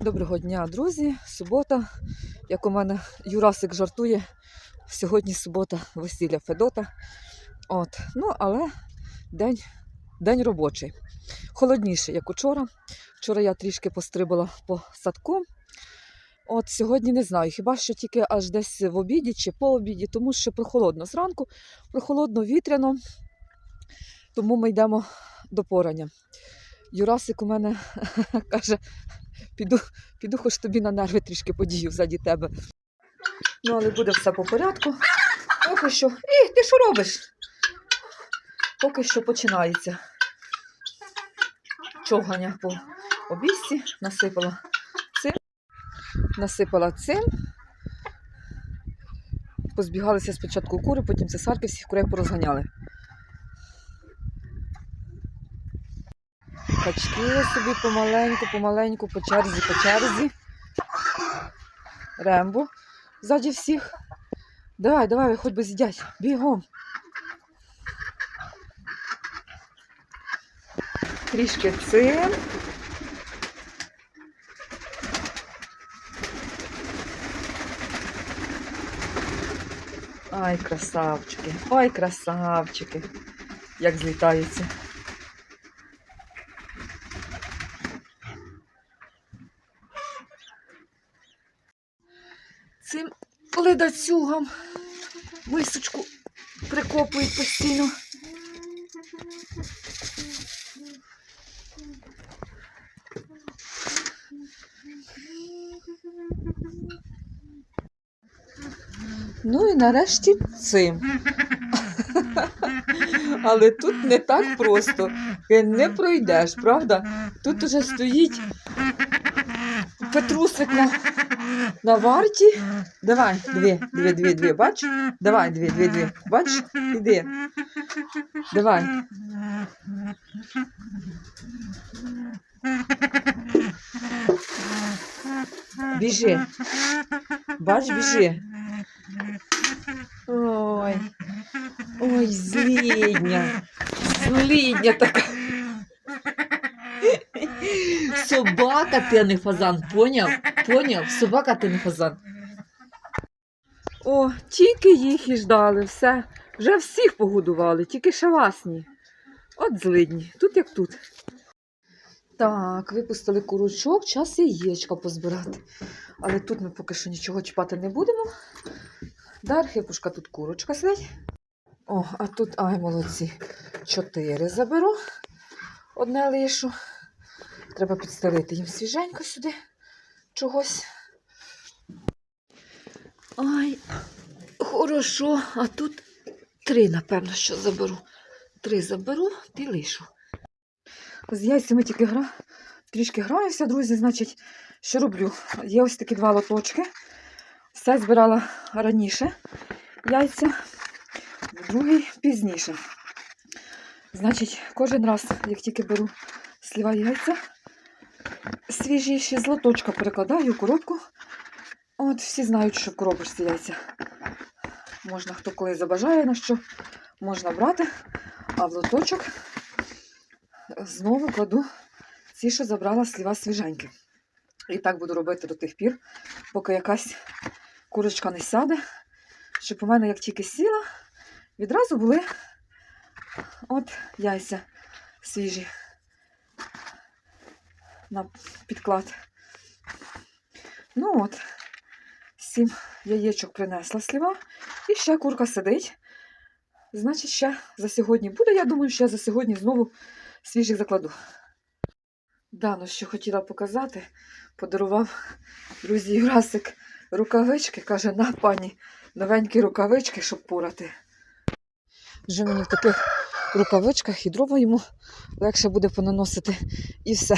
Доброго дня, друзі. Субота, як у мене Юрасик жартує, сьогодні субота весілля Федота. От. Ну, але день, день робочий. Холодніше, як учора. Вчора я трішки пострибала по садку. От сьогодні не знаю, хіба що тільки аж десь в обіді чи по обіді, тому що прохолодно зранку, прохолодно вітряно, тому ми йдемо до порання. Юрасик у мене каже, піду, піду хоч тобі на нерви трішки подію ззаді тебе. Ну, але буде все по порядку. Поки що. І, ти що робиш? Поки що починається. Човгання по обійсті, насипала цим, насипала цим. Позбігалися спочатку кури, потім цесарки, всіх курей порозганяли. Качки собі помаленьку, помаленьку, по черзі, по черзі. Рембо ззаді всіх. Давай, давай, хоч би з'їдять. Бігом. Трішки цим. Ай, красавчики, ой, красавчики, як злітаються. Цим ледацюгам мисочку прикопують постійно. Ну і нарешті цим. Але тут не так просто. Ти Не пройдеш, правда? Тут уже стоїть Петрусик на, на варті. Давай, дві, дві, дві, дві, бач? Давай, дві, дві, дві. Бач? Іди. Давай. Біжи. Бач, біжи. Ой. Ой, злідня. Злідня така. Собака ти, не фазан, поняв? Поняв? Собака ти не фазан. О, тільки їх і ждали, все. Вже всіх погодували, тільки вас. От злидні, тут як тут. Так, випустили курочок, час яєчка позбирати. Але тут ми поки що нічого чіпати не будемо. Да, Архипушка, тут курочка сидить. О, а тут, ай, молодці, чотири заберу. Одне лишу. Треба підстелити їм свіженько сюди чогось. Ай, хорошо, а тут три, напевно, що заберу. Три заберу і лишу. З яйцями тільки гра. Трішки граюся, друзі, значить, що роблю? Є ось такі два лоточки. Все збирала раніше яйця, другий пізніше. Значить, кожен раз, як тільки беру сліва яйця, свіжі ще з лоточка перекладаю коробку. От всі знають, що в коробочці яйця. Можна хто коли забажає на що, можна брати, а в лоточок знову кладу ці, що забрала сліва свіженьки. І так буду робити до тих пір, поки якась курочка не сяде, щоб у мене, як тільки сіла, відразу були от яйця свіжі на підклад. Ну от, сім яєчок принесла сліва, і ще курка сидить. Значить, ще за сьогодні буде. Я думаю, я за сьогодні знову свіжих закладу. Да, ну що хотіла показати, подарував друзі Юрасик рукавички. Каже, на пані, новенькі рукавички, щоб порати. Вже мені в таких рукавичках і дрова йому легше буде понаносити і все.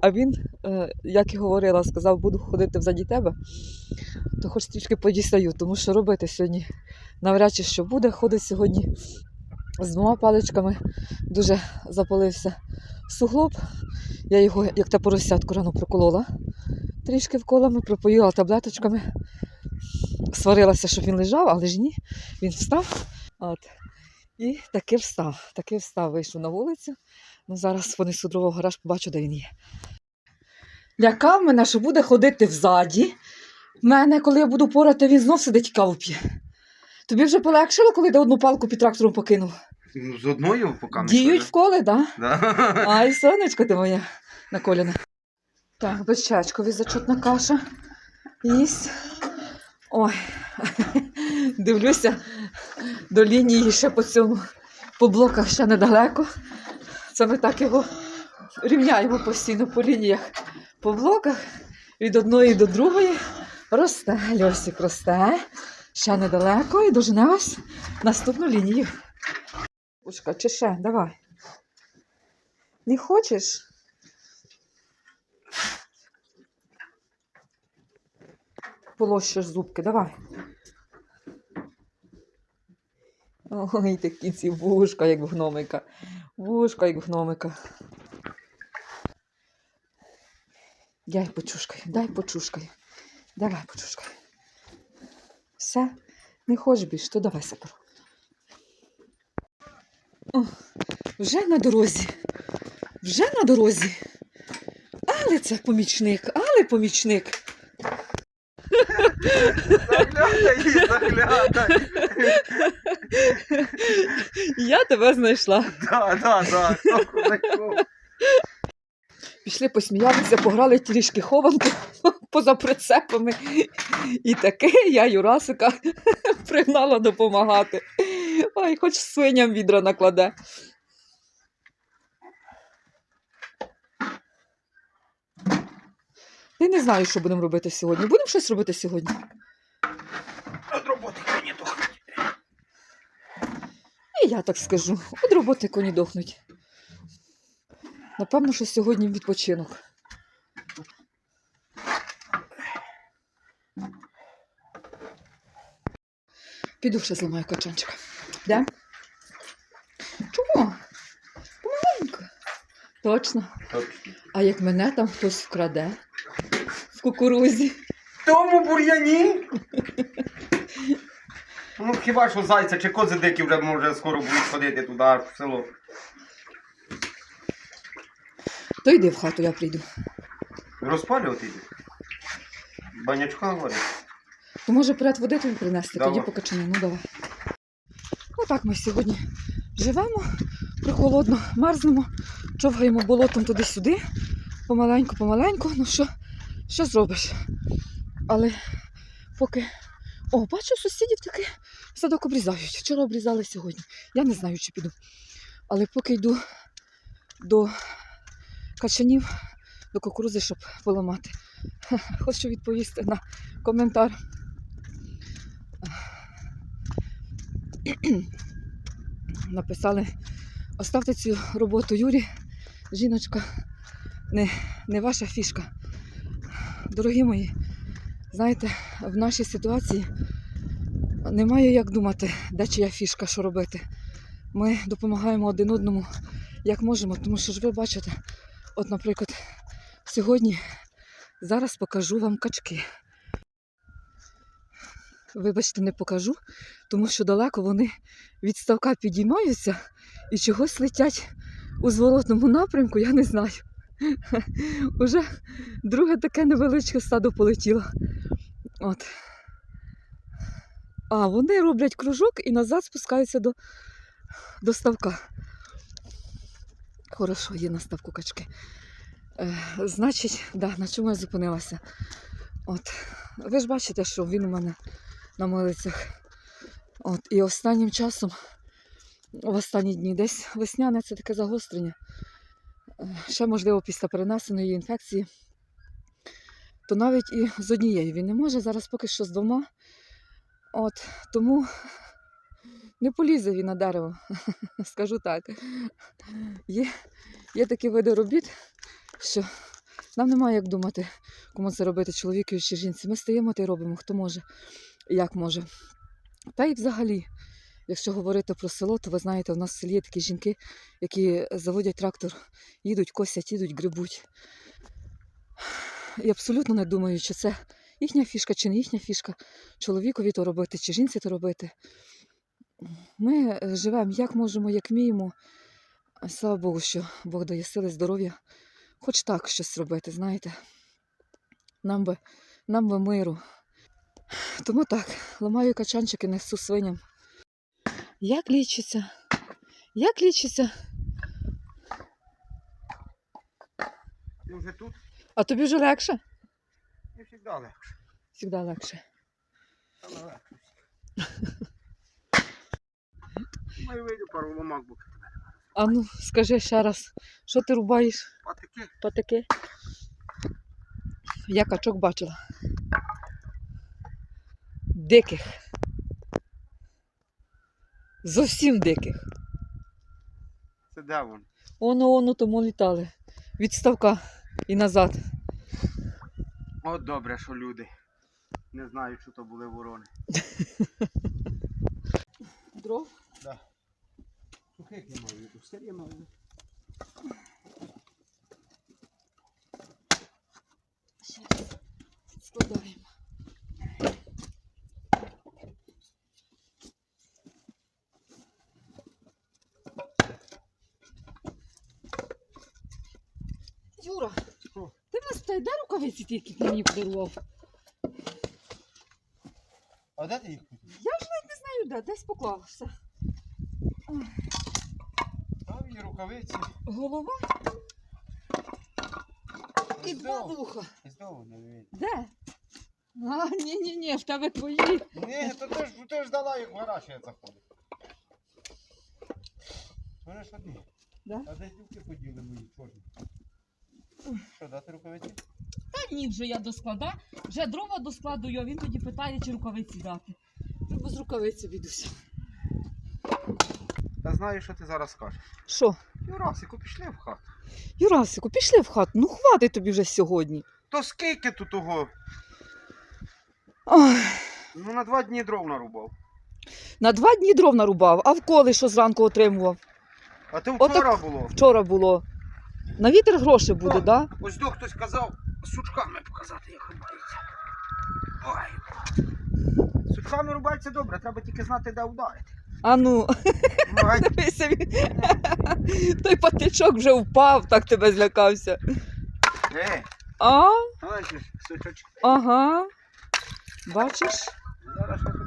А він, е, як і говорила, сказав, буду ходити взаді тебе, то хоч трішки подістаю, тому що робити сьогодні навряд чи що буде. Ходить сьогодні з двома паличками, дуже запалився суглоб. Я його, як та поросятку, рано проколола трішки вколами, пропоїла таблеточками. Сварилася, щоб він лежав, але ж ні, він встав. От. І таки встав. Таки встав, вийшов на вулицю. Ну, зараз понесу дрова в гараж, побачу, де він є. Лякав мене, що буде ходити взаді. Мене, коли я буду порати, він знов сидить каву п'є. Тобі вже полегшило, коли ти одну палку під трактором покинув? Ну, з одною поки Діють вколи, так? Да? Да. Ай, сонечко ти моя на коліна. Так, безчачкові зачутна каша. Їсть. Ой, дивлюся до лінії ще по цьому, по блоках ще недалеко. Це ми так його рівняємо постійно по лініях, по блоках від одної до другої. Росте, Льосик росте. Ще недалеко і дожене наступну лінію. Пушка, чи ще? Давай. Не хочеш? Полощиш зубки, давай. Ой, такі ці вушка, як гномика. Вушка, як гномика. Дай почушкаю, дай почушкаю. Давай почушкаю. Все, не хочеш більше, то давай сапару. О, вже на дорозі. Вже на дорозі. Але це помічник, але помічник. Заглядай, заглядай. Я тебе знайшла. Да, да, да. Пішли посміялися, пограли трішки хованки поза прицепами. І таке я Юрасика пригнала допомагати. Ой, хоч свиням відра накладе. Я не знаю, що будемо робити сьогодні. Будемо щось робити сьогодні? От роботи дохнуть. І я так скажу. Від роботи коні дохнуть. Напевно, що сьогодні відпочинок. Піду ще зламаю качанчика. Де? Чого? Помаленьку. Точно. А як мене там хтось вкраде в кукурузі. Тому бур'яні. Ну, хіба що зайця чи кози дикі вже може скоро будуть ходити туди аж в село. То йди в хату, я прийду. Розпалювати йде. Банячка говорить. То може поряд води тобі принести, Давай. тоді покачани. Ну давай. Отак ми сьогодні живемо, прохолодно, мерзнемо, човгаємо болотом туди-сюди, помаленьку, помаленьку. Ну що, що зробиш? Але поки. О, бачу, сусідів таки садок обрізають. Вчора обрізали сьогодні. Я не знаю, чи піду. Але поки йду до качанів, до кукурузи, щоб поламати. Хочу відповісти на коментар. Написали, оставте цю роботу Юрі, жіночка, не, не ваша фішка. Дорогі мої, знаєте, в нашій ситуації немає як думати, де чия фішка, що робити. Ми допомагаємо один одному як можемо, тому що ж ви бачите, от, наприклад, сьогодні зараз покажу вам качки. Вибачте, не покажу, тому що далеко вони від ставка підіймаються і чогось летять у зворотному напрямку, я не знаю. Уже друге таке невеличке стадо полетіло. От. А вони роблять кружок і назад спускаються до, до ставка. Хорошо, є на ставку качки. Е, значить, да, на чому я зупинилася? От. Ви ж бачите, що він у мене на милицях. От, і останнім часом, в останні дні, десь весняне це таке загострення. Ще, можливо, після перенесеної інфекції, то навіть і з однією він не може, зараз поки що з двома. От, тому не полізе він на дерево, скажу так. Є, є такі види робіт, що нам немає як думати, кому це робити, чоловікові чи жінці. Ми стаємо та й робимо, хто може як може. Та й взагалі, якщо говорити про село, то ви знаєте, у нас в селі є такі жінки, які заводять трактор, їдуть, косять, їдуть, грибуть. І абсолютно не думаю, чи це їхня фішка, чи не їхня фішка, чоловікові то робити, чи жінці то робити. Ми живемо як можемо, як вміємо. Слава Богу, що Бог дає сили, здоров'я, хоч так щось робити, знаєте. Нам би, нам би миру. Тому так, ламаю качанчики, несу свиням. Як лічиться? Як лічиться? Ти вже тут? А тобі вже легше? Я завжди легше. Завжди легше. Саме легше. Маю вийду пару ломак буки. А ну, скажи ще раз, що ти рубаєш? Патики. Патики? Я качок бачила. Диких. Зовсім диких. Це де вон? Воно воно тому літали. Від ставка і назад. От добре, що люди. Не знаю, що то були ворони. Дров? Да. Сухих я маю виду, старі я маю виду. Складаємо. Юра, Що? ти в нас та де рукавиці ті, які ти мені подарував? А де ти їх? Я ж навіть не знаю, де, десь поклав все. Там є рукавиці. Голова і два до. вуха. Видно. Де? А, ні-ні-ні, в тебе твої. Ні, то ти ж, ти ж дала їх в гараж, я заходив. Вони ж одні. Да? А десь дівки поділи мої чорні. Що, дати рукавиці? Ні, вже я досклада. Вже дрова доскладую, а він тоді питає, чи рукавиці дати. Вже без рукавиць обійдуся. Та знаю, що ти зараз скажеш. Що? Юрасику, пішли в хату. Юрасику, пішли в хату. Ну хватить тобі вже сьогодні. То скільки тут того? Ой, Ну на два дні дров нарубав. на два дні дров нарубав, а вколи що зранку отримував. А то Отак- вчора було. Вчора було. На вітер гроші буде, О. да? Ось до хтось казав сучками показати, як рубається. Ой. Сучками рубається добре, треба тільки знати, де вдарити. А ну, дивися, той патичок вже впав, так тебе злякався. Е, А, бачиш, сучочки. ага. Бачиш? Зараз що тут?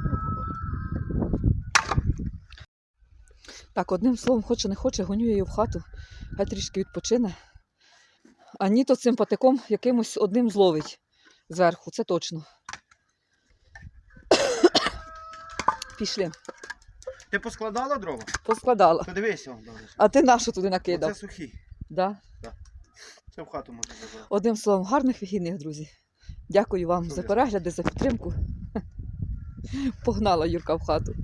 Так, одним словом, хоче не хоче, гоню я її в хату, хай трішки відпочине. А ні, то цим патиком якимось одним зловить зверху, це точно. Пішли, Ти поскладала дрова? поскладала. То дивися, он добре. А ти нашу туди накидав? Це сухі. Да? Це в хату можна забрати. Одним словом, гарних вихідних, друзі. Дякую вам за перегляди, за підтримку. Погнала Юрка в хату.